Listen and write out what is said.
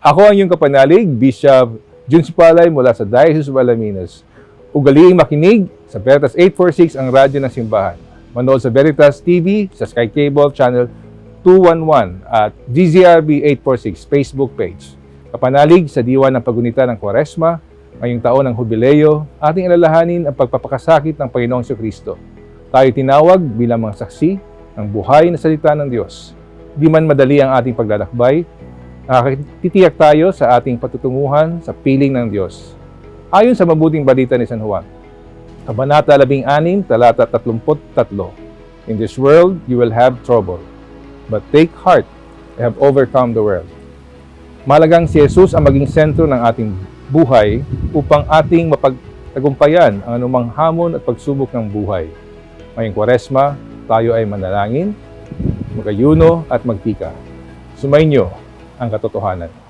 Ako ang iyong kapanalig, Bishop Jun Sipalay mula sa Diocese of Alaminos. Ugaliing makinig sa Veritas 846 ang radyo ng simbahan. Manood sa Veritas TV sa Sky Cable Channel 211 at GZRB 846 Facebook page. Kapanalig sa diwa ng pagunita ng Kwaresma, ngayong taon ng Hubileo, ating alalahanin ang pagpapakasakit ng Panginoong Kristo. Tayo tinawag bilang mga saksi ng buhay na salita ng Diyos. Di man madali ang ating paglalakbay, nakakatitiyak tayo sa ating patutunguhan sa piling ng Diyos. Ayon sa mabuting balita ni San Juan, Kabanata 16, talata 33, In this world you will have trouble, but take heart, I have overcome the world. Malagang si Jesus ang maging sentro ng ating buhay upang ating mapagtagumpayan ang anumang hamon at pagsubok ng buhay. Ngayong kwaresma, tayo ay manalangin, magayuno at magtika. Sumainyo ang katotohanan.